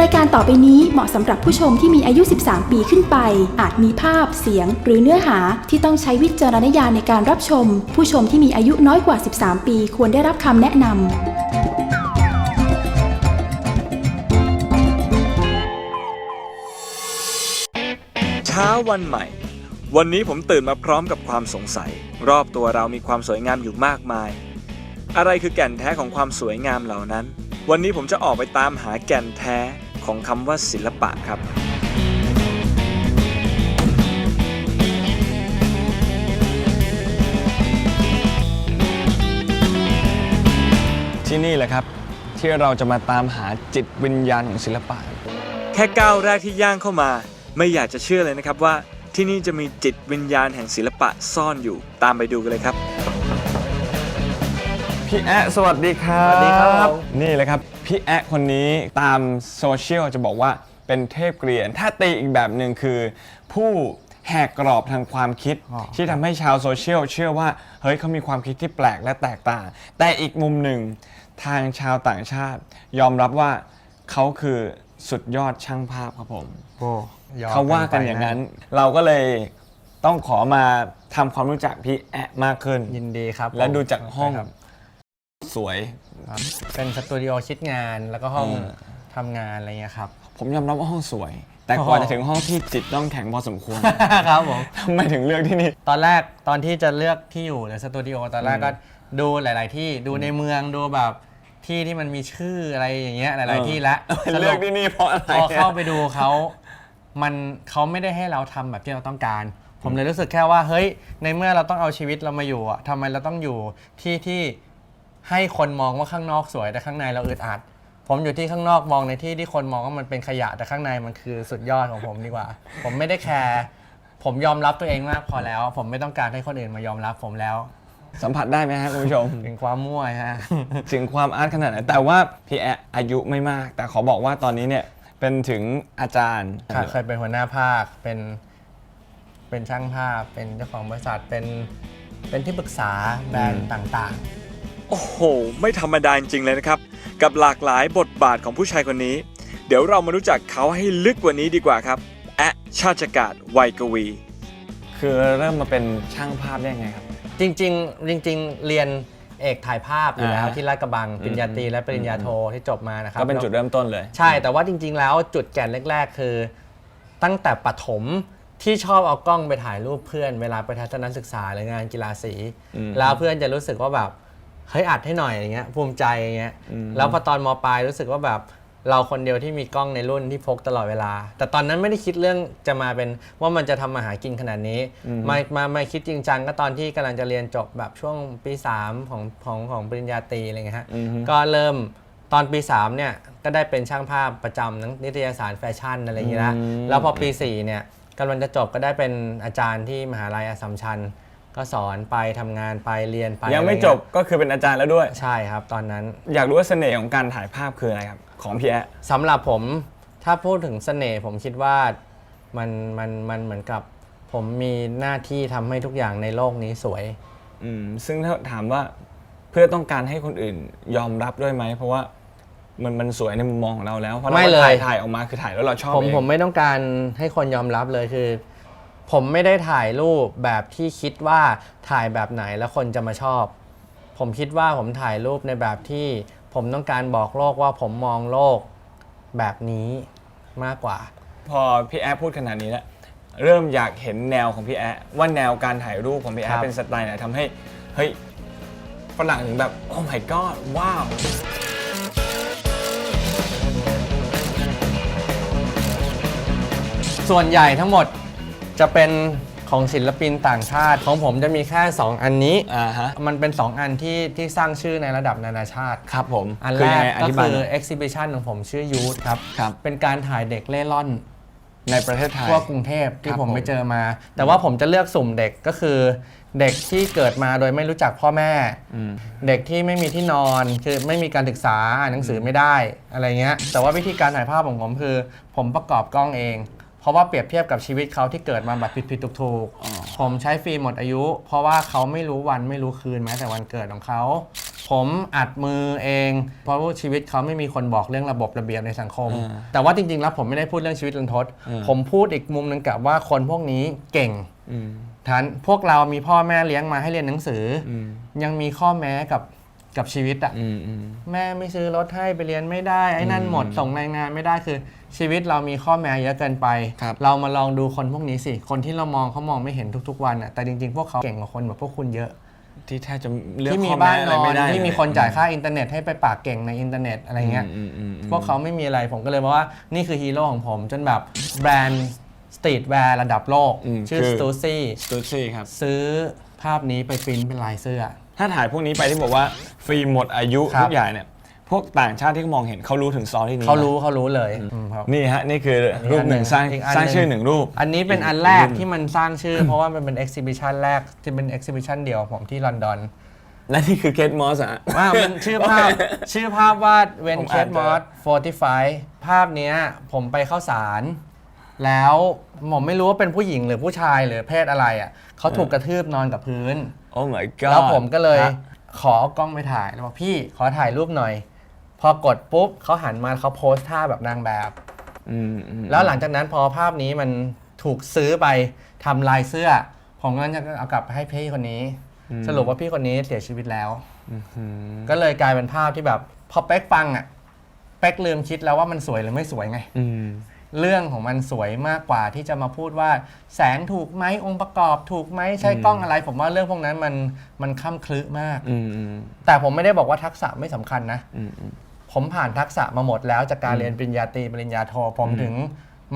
รายการต่อไปนี้เหมาะสำหรับผู้ชมที่มีอายุ 13 ปีขึ้นไป อาจมีภาพ เสียง หรือเนื้อหาที่ต้องใช้วิจารณญาณในการรับชม ผู้ชมที่มีอายุน้อยกว่า 13 ปี ควรได้รับคำแนะนำเช้าวันใหม่ วันนี้ผมตื่นมาพร้อมกับความสงสัย รอบตัวเรามีความสวยงามอยู่มากมาย อะไรคือแก่นแท้ของความสวยงามเหล่านั้น วันนี้ผมจะออกไปตามหาแก่นแท้ ของคำว่าศิลปะครับที่นี่แหละครับ ที่เราจะมาตามหาจิตวิญญาณของศิลปะ แค่ก้าวแรกที่ย่างเข้ามา ไม่อยากจะเชื่อเลยนะครับว่าที่นี่จะมีจิตวิญญาณแห่งศิลปะซ่อนอยู่ตามไปดูกันเลยครับ พี่แอะสวัสดีครับ สวัสดีครับ นี่แหละครับ พี่แอะคนนี้ตามโซเชียลจะบอกว่าเป็นเทพเกรียน ถ้าตีอีกแบบหนึ่งคือ ผู้แหกกรอบทางความคิด ที่ทำให้ชาวโซเชียลเชื่อว่าเฮ้ยเขามีความคิดที่แปลกและแตกต่าง แต่อีกมุมหนึ่งทางชาวต่างชาติ ยอมรับว่าเขาคือสุดยอดช่างภาพครับผม โอ้ยอมเขาว่ากันอย่างนั้น เราก็เลยต้องขอมาทำความรู้จักพี่แอะมากขึ้น ยินดีครับและผมดูจากห้องครับสวย ครับ เป็นสตูดิโอคิดงานแล้วก็ห้องเออทำงานอะไรเงี้ยครับ ผมยอมรับว่าห้องสวย แต่โอ้โหกว่าจะถึงห้องที่จิตต้องแข็งพอสมควร ครับผม ทำไมถึงเลือกที่นี่ ตอนแรกตอนที่จะเลือกที่อยู่หรือสตูดิโอตอนแรกก็ดูหลาย ๆ ที่ดูในเมืองดูแบบที่ที่มันมีชื่ออะไรอย่างเงี้ยหลายๆที่ละสเลืรุอปกที่นี่เพราะอะไรพอเข้าไปดูเขามันเขาไม่ได้ให้เราทำแบบที่เราต้องการ ผมเลยรู้สึกแค่ว่าเฮ้ยในเมื่อเราต้องเอาชีวิตเรามาอยู่อะทำไมเราต้องอยู่ที่ที่ ให้คนมองว่าข้างนอกสวยแต่ข้างในเราอึดอัด ผมอยู่ที่ข้างนอกมองในที่ที่คนมองว่ามันเป็นขยะแต่ข้างในมันคือสุดยอดของผมดีกว่า ผมไม่ได้แคร์ผมยอมรับตัวเองมากพอแล้ว ผมไม่ต้องการให้คนอื่นมายอมรับผมแล้ว สัมผัสได้ไหมฮะคุณผู้ชม ถึงความมั่วฮะ ถึงความอาร์ตขนาดไหนแต่ว่าพี่แอะอายุไม่มาก แต่ขอบอกว่าตอนนี้เนี่ยเป็นถึงอาจารย์ ค่ะเคยเป็นหัวหน้าภาค เป็น เป็นช่างภาพ เป็นเจ้าของบริษัท เป็น เป็นที่ปรึกษาแบรนด์ต่าง โอ้โห ไม่ธรรมดาจริงๆเลยนะครับ กับหลากหลายบทบาทของผู้ชายคนนี้ เดี๋ยวเรามารู้จักเขาให้ลึกกว่านี้ดีกว่าครับแอะชาติกาศวัยกวี คือเริ่มมาเป็นช่างภาพได้ไงครับๆจริงๆ จริง ๆ เรียนเอกถ่ายภาพอยู่แล้วอ่า ที่ราชกระบังปริญญาตรีและปริญญาโทที่จบมานะครับก็เป็นจุดเริ่มต้นเลย ใช่แต่ว่าจริง ๆ แล้วจุดแก่นแรก ๆ คือ ตั้งแต่ปฐมที่ชอบเอากล้องไปถ่ายรูปเพื่อน เวลาไปทัศนศึกษาหรืองานกีฬาสีอืมแล้วเพื่อนจะรู้สึกว่าแบบ เฮ้ยอัดให้หน่อยอย่างเงี้ยภูมิใจอย่างเงี้ยอืมแล้วพอตอนมปลายรู้สึกว่าแบบเราคนเดียวที่มีกล้องในรุ่นที่พกตลอดเวลา แต่ตอนนั้นไม่ได้คิดเรื่องจะมาเป็นว่ามันจะทำมาหากินขนาดนี้มามามาคิดจริงจังก็ตอนที่กำลังจะเรียนจบแบบช่วงปี3ของของของปริญญาตรีอะไรเงี้ยฮะอือฮึก็เริ่มตอนปี3เนี่ยก็ได้เป็นช่างภาพประจำหนังนิตยสารแฟชั่นอะไรอย่างเงี้ยนะอืมแล้วพอปี4เนี่ยกำลังจะจบก็ได้เป็นอาจารย์ที่มหาลัยอัสสัมชัญ ก็สอนไปทำงานไปเรียนไปยังไม่อะรจเงี้บก็คือเป็นอาจารย์แล้วด้วย ใช่ครับตอนนั้น อยากรู้ว่าเสน่ห์ของการถ่ายภาพคืออะไรครับ ของพี่แอะสำหรับผมถ้าพูดถึงเสน่ห์ผมคิดว่ามันมันมันเหมือนกับ ผมมีหน้าที่ทำให้ทุกอย่างในโลกนี้สวย อืมซึ่งถ้าถามว่าเพื่อต้องการให้คนอื่นยอมรับด้วยไหม เพราะว่ามันมันสวยในมุมมองของเราแล้วเพราะเราไม่เลย ถ่ายถ่ายออกมาคือถ่ายแล้วเราชอบผมเองผมไม่ต้องการให้คนยอมรับเลยคือ ผมไม่ได้ถ่ายรูปแบบที่คิดว่าถ่ายแบบไหนแล้วคนจะมาชอบ ผมคิดว่าผมถ่ายรูปในแบบที่ผมต้องการบอกโลกว่าผมมองโลกแบบนี้มากกว่า พอพี่แอะพูดขนาดนี้แล้วเริ่มอยากเห็นแนวของพี่แอะว่าแนวการถ่ายรูปของพี่คแอะรับ เป็นสไตล์ไหนทำให้เฮ้ยฝรั่งถึงแบบโอ้ my god ว้าว ส่วนใหญ่ทั้งหมด จะเป็นของศิลปินต่างชาติ ของผมจะมีแค่ 2 อันนี้ อ่าฮะ มันเป็น 2 อันที่ที่สร้างชื่อในระดับนานาชาติ ครับผมอันคืแรยังกไงอก็ธิบายคือหน่อย exhibition ของผมชื่อยูทครับ ครับ เป็นการถ่ายเด็กเล่ร่อนในประเทศไทยทั่วกรุงเทพที่ครับผมไปผมเจอมา แต่ว่าผมจะเลือกสุ่มเด็กก็คือ เด็กที่เกิดมาโดยไม่รู้จักพ่อแม่อืมเด็กที่ไม่มีที่นอนคือไม่มีการศึกษาอ่านหนังสือไม่ได้อะไรเงี้ย แต่ว่าวิธีการถ่ายภาพของผมคือ ผมประกอบกล้องเอง เพราะว่าเปรียบเทียบกับชีวิตเขาที่เกิดมาแบบผิดๆถูกๆผมใช้ฟิล์มหมดอายุ เพราะว่าเขาไม่รู้วันไม่รู้คืนแม้แต่วันเกิดของเขา ผมอัดมือเอง เพราะว่าชีวิตเขาไม่มีคนบอกเรื่องระบบระเบียบในสังคมอ่าแต่ว่าจริงๆแล้วผมไม่ได้พูดเรื่องชีวิตรันทดอ่าผมพูดอีกมุมหนึงกับว่าคนพวกนี้เก่งอืมทันพวกเรามีพ่อแม่เลี้ยงมาให้เรียนหนังสือออืมยังมีข้อแม้กับ กับชีวิตอะอืมอืม แม่ไม่ซื้อรถให้ไปเรียนไม่ได้ไอ้นั่นหมดส่งรายงานไม่ได้คือชีวิตเรามีข้อแม้เยอะเกินไป ครับ เรามาลองดูคนพวกนี้สิ คนที่เรามองเขามองไม่เห็นทุกๆวันอะแต่จริงๆ พวกเขาเก่งกว่าคนแบบพวกคุณเยอะ ที่แทบจะเลือกที่มีข้อบ้าแม้นอะไรนอไม่นได้ที่มีเลยคนจ่ายค่าอินเทอร์เน็ตให้ไปปากเก่งในอินเทอร์เน็ตอะไรเงี้ย อืมอืมอืม พวกเขาไม่มีอะไรผมก็เลยบอกว่านี่คือฮีโร่ของผม จนแบบแบรนด์สตรีทแวร์ระดับโลก อืมชื่อคือ สตูซี่ สตูซี่ครับ ซื้อภาพนี้ไปปริ้นเป็นลายเสื้อ ถ้าถ่ายพวกนี้ไปที่บอกว่าฟิล์มหมดอายุครับ ทุกอย่างเนี่ย พวกต่างชาติที่เขามองเห็นเขารู้ถึงซอรี่นี้เขารู้เขารู้เลยอืมครับ นี่ฮะ นี่คือรูปหนึ่งสร้างอีกอันสร้างหนึ่งชื่อหนึ่งรูป อันนี้เป็นอันแรกรูปที่มันสร้างชื่อ เพราะว่ามันเป็นเอ็กซิบิชันแรกที่เป็นเอ็กซิบิชันเดียวของผมที่ลอนดอน และนี่คือเคทมอสอะว่ามันชื่อภาพชื่อภาพวาดเวนผมเคอ่าทนมอส45 ภาพเนี้ยผมไปเข้าสาร แล้วผมไม่รู้ว่าเป็นผู้หญิงหรือผู้ชายหรือเพศอะไรอะเขาถูกกระทืบนอนกับพื้น โอ้ my god แล้วผมก็เลยฮะขอเอากล้องไปถ่ายแล้วบอกพี่ขอถ่ายรูปหน่อย พอกดปุ๊บเขาหันมาเขาโพสท่าแบบนางแบบ อืมอืมแล้วหลังจากนั้นพอภาพนี้มันถูกซื้อไปทำลายเสื้อ ผมก็จะเอากลับไปให้พี่คนนี้ สรุปว่าพี่คนนี้เสียชีวิตแล้วอืมก็เลยกลายเป็นภาพที่แบบ พอเป๊กฟังอะ เป๊กลืมคิดแล้วว่ามันสวยหรือไม่สวยไง อืม เรื่องของมันสวยมากกว่าที่จะมาพูดว่าแสงถูกไหมองค์ประกอบถูกไหมใช้กล้องอะไร ผมว่าเรื่องพวกนั้นมันมันค่ำคลึมาก อืมอืมแต่ผมไม่ได้บอกว่าทักษะไม่สำคัญนะ อืมอืม ผมผ่านทักษะมาหมดแล้วจากการเรียนปริญญาตรีปริญญาโทผมถึง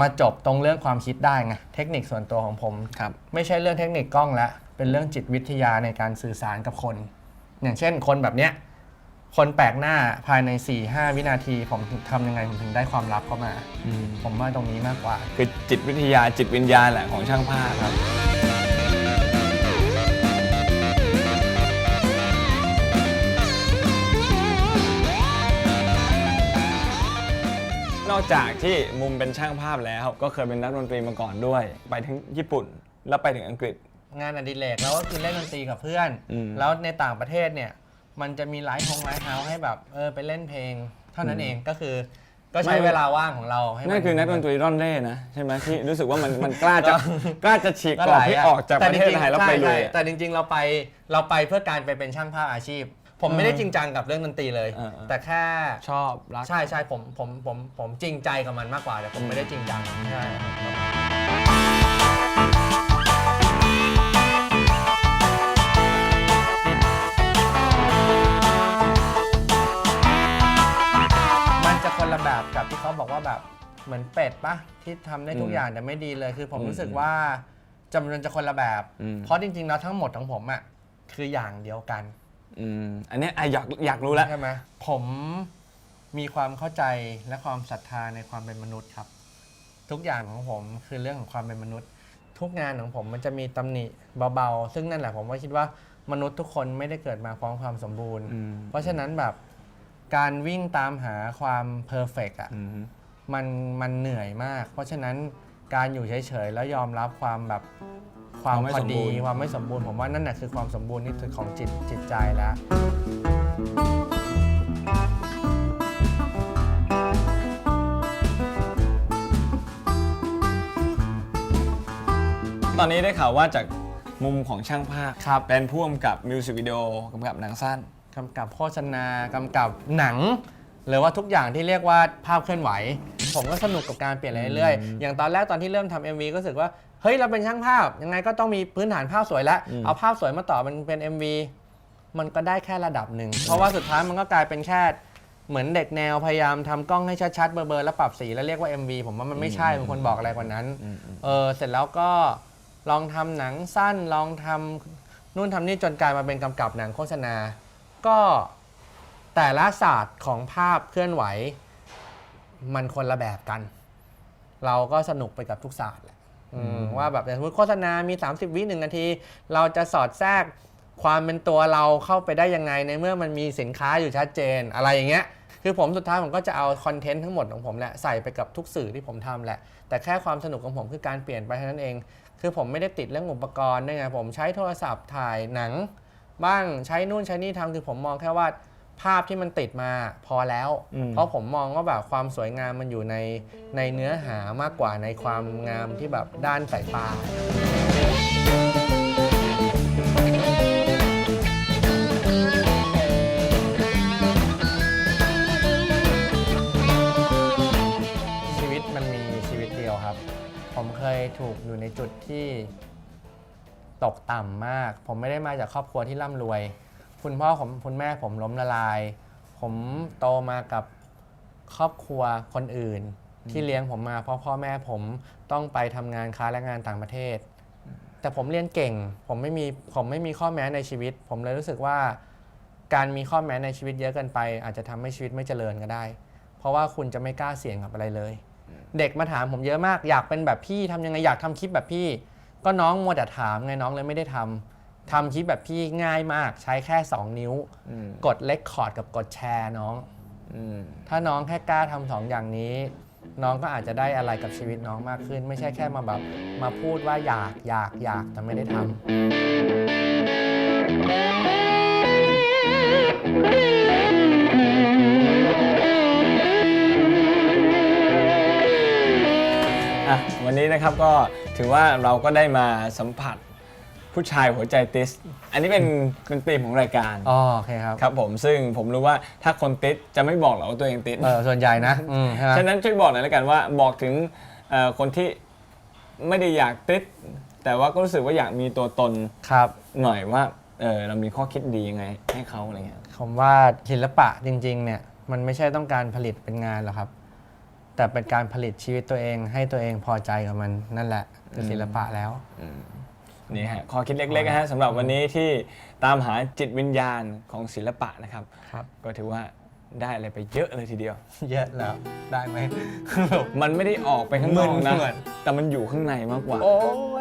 มาจบตรงเรื่องความคิดได้ไงเทคนิคส่วนตัวของผมครับ ไม่ใช่เรื่องเทคนิคกล้องแล้วเป็นเรื่องจิตวิทยาในการสื่อสารกับคน อย่างเช่นคนแบบเนี้ย คนแปลกหน้าภายใน 4-5 วินาที ผมทำยังไงผมถึงได้ความลับเข้ามาอืมผมว่าตรงนี้มากกว่า คือจิตวิทยาจิตวิญญาณแหละของช่างภาพครับ นอกจากที่มุมเป็นช่างภาพแล้ว ก็เคยเป็นนักดนตรีมาก่อนด้วย ไปถึงญี่ปุ่นแล้วไปถึงอังกฤษ งานอดิเรกแล้วก็คือเล่นดนตรีกับเพื่อน อืม แล้วในต่างประเทศเนี่ย มันจะมีไลฟ์ฮงไลฟ์เฮาส์ให้แบบเออไปเล่นเพลง เท่านั้นเองก็คือ ก็ใช้ไม่เวลาว่างของเราให้มั นั่นคือนักดนตรีร่อนเร่นะใช่ไหมที่รู้สึกว่ามันมันกล้าจะกล้าจะฉีกก็กรอบหลายที่อะออกจากประเทศไทยแล้วไปใช่เลยใช่แต่จริงๆ เราไปเราไปเพื่อการไปเป็นช่างภาพอาชีพ ผมไม่ได้จริงจังกับเรื่องดนตรีเลย เออเออแต่แค่ชอบรัก ใช่ใช่ผมผมผมผมจริงใจกับมันมากกว่าแต่ผมไม่ได้จริงจังใช่ แบบเหมือนเป็ดปะที่ทำได้ทุกอืมอย่างแต่ไม่ดีเลย คือผมอืมรู้สึกว่าจำนวนจะคนละแบบ อืม เพราะจริง ๆ แล้วทั้งหมดของผมอะคืออย่างเดียวกันอืมอันเนี้ยอะอยากอยากรู้แล้ว ใช่ไหมผมมีความเข้าใจและความศรัทธาในความเป็นมนุษย์ครับ ทุกอย่างของผมคือเรื่องของความเป็นมนุษย์ ทุกงานของผมมันจะมีตำหนิเบาๆ ซึ่งนั่นแหละผมว่าคิดว่ามนุษย์ทุกคนไม่ได้เกิดมาพร้อมความสมบูรณ์ อืม เพราะฉะนั้นแบบการวิ่งตามหาความเพอร์เฟกอะ อืม มันมันเหนื่อยมาก เพราะฉะนั้นการอยู่เฉยๆแล้วยอมรับความแบบความความไม่พอสมบูดีรณ์ ความไม่สมบูรณ์ผมว่านั่นแหะคือความสมบูรณ์ที่สุดของจิตจิตใจแล้ว ตอนนี้ได้ข่าวว่าจากมุมของช่างภาพครับ เป็นผู้กำกับมิวสิกวิดีโอกำกับหนังสั้น กำกับโฆษณากำกับหนัง หรือว่าทุกอย่างที่เรียกว่าภาพเคลื่อนไหว ผมก็สนุกกับการเปลี่ยนเรื่อยๆอย่างตอนแรกตอนที่เริ่มทำ MV ก็รู้สึกว่าเฮ้ยเราเป็นช่างภาพยังไงก็ต้องมีพื้นฐานภาพสวยแล้วอืมเอาภาพสวยมาต่อมันเป็น MV มันก็ได้แค่ระดับหนึ่งเพราะว่าสุดท้ายมันก็กลายเป็นแค่เหมือนเด็กแนวพยายามทำกล้องให้ชัดๆเบลอๆแล้วปรับสีแล้วเรียกว่า MV ผมว่ามันไม่ใช่มันควรบอกอะไรกว่านั้นอืมอืมเออเสร็จแล้วก็ลองทำหนังสั้นลองทำนู่นทำนี่จนกลายมาเป็นกำกับหนังโฆษณา ก็ แต่ละศาสตร์ของภาพเคลื่อนไหว มันคนละแบบกัน เราก็สนุกไปกับทุกศาสตร์แหละอืมว่าแบบอย่างสมมติโฆษณามี 30 วิหนึ่งนาที เราจะสอดแทรกความเป็นตัวเราเข้าไปได้ยังไงในเมื่อมันมีสินค้าอยู่ชัดเจนอะไรอย่างเงี้ย คือผมสุดท้ายผมก็จะเอาคอนเทนต์ทั้งหมดของผมแหละใส่ไปกับทุกสื่อที่ผมทำแหละ แต่แค่ความสนุกของผมคือการเปลี่ยนไปเท่านั้นเอง คือผมไม่ได้ติดเรื่องอุปกรณ์ด้วยไงผมใช้โทรศัพท์ถ่ายหนัง บ้างใช้นู่นใช้นี่ทำคือผมมองแค่ว่า ภาพที่มันติดมาพอแล้ว อืม เพราะผมมองว่าแบบความสวยงามมันอยู่ในในเนื้อหามากกว่าในความงามที่แบบด้านสายตา ชีวิตมันมีชีวิตเดียวครับ ผมเคยถูกอยู่ในจุดที่ตกต่ำมาก ผมไม่ได้มาจากครอบครัวที่ร่ำรวย คุณพ่อผมคุณแม่ผมล้มละลาย ผมโตมากับครอบครัวคนอื่น ที่เลี้ยงผมมาเพราะพ่อแม่ผมต้องไปทำงานค้าและงานต่างประเทศ แต่ผมเรียนเก่ง ผมไม่มีผมไม่มีข้อแม้ในชีวิต ผมเลยรู้สึกว่า การมีข้อแม้ในชีวิตเยอะเกินไป อาจจะทำให้ชีวิตไม่เจริญก็ได้ เพราะว่าคุณจะไม่กล้าเสี่ยงกับอะไรเลย เด็กมาถามผมเยอะมาก อยากเป็นแบบพี่ทำยังไงอยากทำคลิปแบบพี่ ก็น้องมัวแต่ถามไงน้องเลยไม่ได้ทำ ทำคลิปแบบพี่ง่ายมากใช้แค่ 2 นิ้ว อืมกดเลคคอร์ดกับกดแชร์น้อง อืมถ้าน้องแค่กล้าทำสองอย่างนี้ น้องก็อาจจะได้อะไรกับชีวิตน้องมากขึ้น ไม่ใช่แค่มาแบบมาพูดว่าอยากอยากอยากแต่ไม่ได้ทำอะวันนี้นะครับก็ถือว่าเราก็ได้มาสัมผัส ผู้ชายหัวใจติส อันนี้เป็นเป็นธีมของรายการอ๋อโอเคครับครับผมซึ่งผมรู้ว่าถ้าคนติดจะไม่บอกหรอกว่าตัวเองติดเออส่วนใหญ่นะอืมใช่ไหมฉะนั้นช่วยบอกหน่อยแล้วกันว่าบอกถึงเอ่อคนที่ไม่ได้อยากติดแต่ว่าก็รู้สึกว่าอยากมีตัวตนครับ หน่อยว่าเออเรามีข้อคิดดียังไง ให้เขาอะไรเงี้ย ผมว่าศิลปะจริงๆ เนี่ยมันไม่ใช่ต้องการผลิตเป็นงานหรอกครับ แต่เป็นการผลิตชีวิตตัวเองให้ตัวเองพอใจกับมันนั่นแหละคือศิลปะแล้ว นี่ฮะข้อคิดเล็กๆนะฮะสำหรับวันนี้ที่ตามหาจิตวิญญาณของศิลปะนะครับ ครับ ก็ถือว่าได้อะไรไปเยอะเลยทีเดียว เยอะแล้ว ได้ไหม มันไม่ได้ออกไปข้างนอกนะมึนๆแต่มันอยู่ข้างในมากกว่า โอ้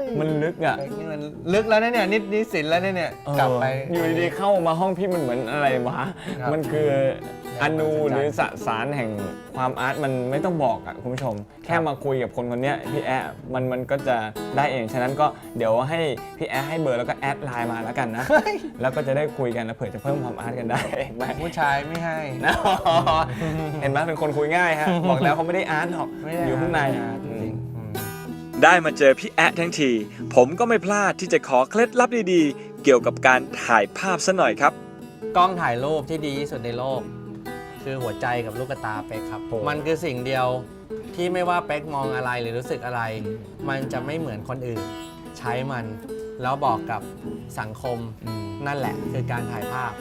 ยมันลึกอะ นี่มันลึกแล้วนะเนี่ยนิดนิดศิลป์แล้วนะเนี่ย กลับไป เอออยู่ดีๆเข้ามาห้องพี่มันเหมือนอะไรวะ ครับ มันคือ อนูแรงบันดาลใจหรือสสารแห่งความอาร์ตมันไม่ต้องบอกอะคุณผู้ชม แค่มาคุยกับคนคนเนี้ยพี่แอะมันมันก็จะได้เอง ฉะนั้นก็เดี๋ยวให้พี่แอะให้เบอร์แล้วก็แอดไลน์มาแล้วกันนะ แล้วก็จะได้คุยกันแล้วเผื่อจะเพิ่มความอาร์ตกันได้ไหม ผู้ชายไม่ให้ เห็นไหมเป็นคนคุยง่ายฮะ บอกแล้วเขาไม่ได้อาร์ตหรอก ไม่ได้อยู่ข้างในอะจริงๆอืมได้มาเจอพี่แอะทั้งที ผมก็ไม่พลาดที่จะขอเคล็ดลับดีๆ เกี่ยวกับการถ่ายภาพซะหน่อยครับ กล้องถ่ายรูปที่ดีที่สุดในโลก คือหัวใจกับลูกตาเป๊กครับมันคือสิ่งเดียวที่ไม่ว่าเป๊กมองอะไรหรือรู้สึกอะไร มันจะไม่เหมือนคนอื่น ใช้มันแล้วบอกกับสังคมนั่นแหละคือการถ่ายภาพ